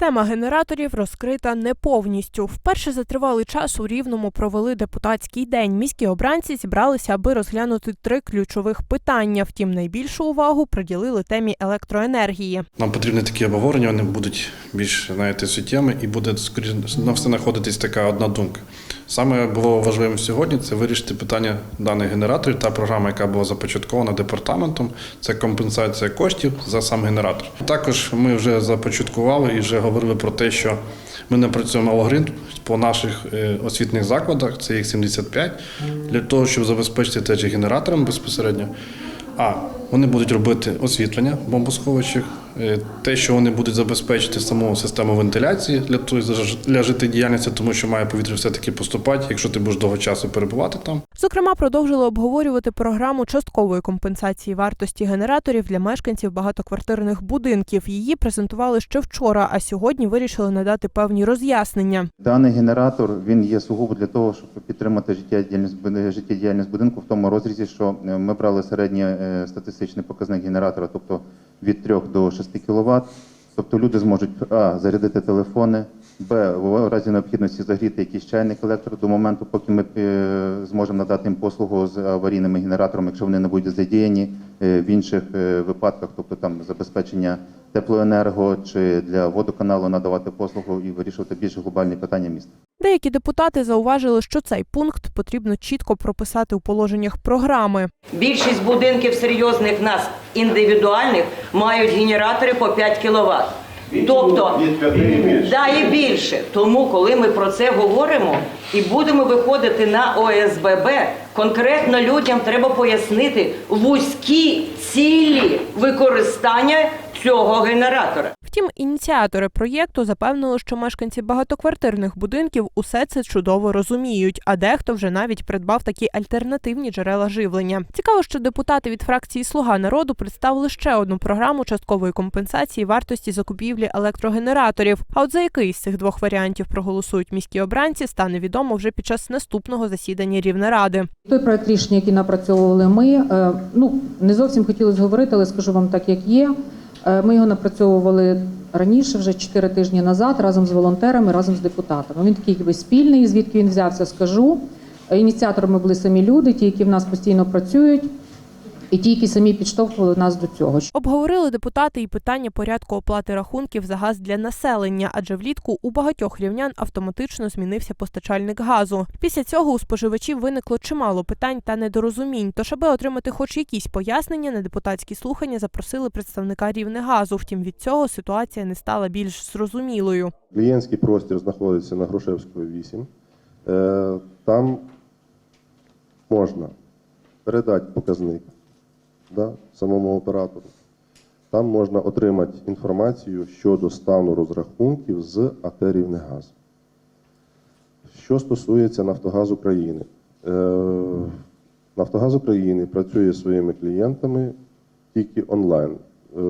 Тема генераторів розкрита не повністю. Вперше за тривалий час у Рівному провели депутатський день. Міські обранці зібралися, аби розглянути три ключових питання. Втім, найбільшу увагу приділили темі електроенергії. Нам потрібні такі обговорення, вони будуть більш знаєте, суттєвими і буде скоріше на все знаходитись така одна думка. Саме було важливим сьогодні це вирішити питання даних генераторів та програма, яка була започаткована департаментом. Це компенсація коштів за сам генератор. Також ми вже започаткували і вже говорили про те, що ми напрацюємо алгоритм по наших освітних закладах, це їх 75, для того, щоб забезпечити теж і генератором безпосередньо. А вони будуть робити освітлення в бомбосховищах, е, те, що вони будуть забезпечити саму систему вентиляції для того для життєдіяльності, тому що має повітря все-таки поступати, якщо ти будеш довго часу перебувати там. Зокрема, продовжили обговорювати програму часткової компенсації вартості генераторів для мешканців багатоквартирних будинків. Її презентували ще вчора, а сьогодні вирішили надати певні роз'яснення. Даний генератор він є сугубо для того, щоб підтримати життєдіяльність життєдіяльність будинку в тому розрізі, що е, ми брали середній е, статистичний показник генератора, тобто від 3 до 6 кВт. Тобто люди зможуть а зарядити телефони, б в разі необхідності загріти якийсь чайник електро до моменту, поки ми е, зможемо надати їм послугу з аварійними генераторами, якщо вони не будуть задіяні е, в інших е, випадках, тобто там забезпечення теплоенерго чи для водоканалу надавати послугу і вирішувати більш глобальні питання міста. Деякі депутати зауважили, що цей пункт потрібно чітко прописати у положеннях програми. Більшість будинків серйозних нас індивідуальних мають генератори по 5 кВт. Тобто, да, і більше. Тому, коли ми про це говоримо і будемо виходити на ОСББ, конкретно людям треба пояснити вузькі цілі використання цього генератора. Втім, ініціатори проєкту запевнили, що мешканці багатоквартирних будинків усе це чудово розуміють, а дехто вже навіть придбав такі альтернативні джерела живлення. Цікаво, що депутати від фракції Слуга народу представили ще одну програму часткової компенсації вартості закупівлі електрогенераторів. А от за який з цих двох варіантів проголосують міські обранці, стане відомо вже під час наступного засідання Рівнеради. Той проект рішення, який напрацьовували ми, е, ну не зовсім хотілося говорити, але скажу вам так, як є. Е, Ми його напрацьовували раніше, вже 4 тижні назад, разом з волонтерами, разом з депутатами. Він такий якби спільний, звідки він взявся, скажу. Ініціаторами були самі люди, ті, які в нас постійно працюють, і ті, які самі підштовхували нас до цього. Обговорили депутати і питання порядку оплати рахунків за газ для населення, адже влітку у багатьох рівнян автоматично змінився постачальник газу. Після цього у споживачів виникло чимало питань та недорозумінь. Тож, аби отримати хоч якісь пояснення, на депутатські слухання запросили представника Рівнегазу. Втім, від цього ситуація не стала більш зрозумілою. Клієнтський простір знаходиться на Грушевської 8. Е, Там можна передати показник да, самому оператору. Там можна отримати інформацію щодо стану розрахунків з АТ «Рівнегаз». Що стосується Нафтогаз України. Е, Нафтогаз України працює зі своїми клієнтами тільки онлайн. Е,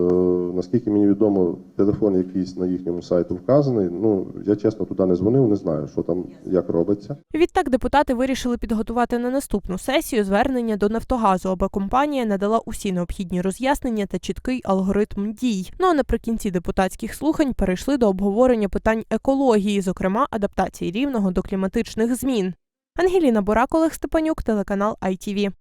наскільки мені відомо, телефон якийсь на їхньому сайті вказаний. Ну я чесно туди не дзвонив, не знаю, що там як робиться. Відтак депутати вирішили підготувати на наступну сесію звернення до Нафтогазу, аби компанія надала усі необхідні роз'яснення та чіткий алгоритм дій. Ну а наприкінці депутатських слухань перейшли до обговорення питань екології, зокрема адаптації рівного до кліматичних змін. Ангеліна Борак, Олег Степанюк, телеканал ITV.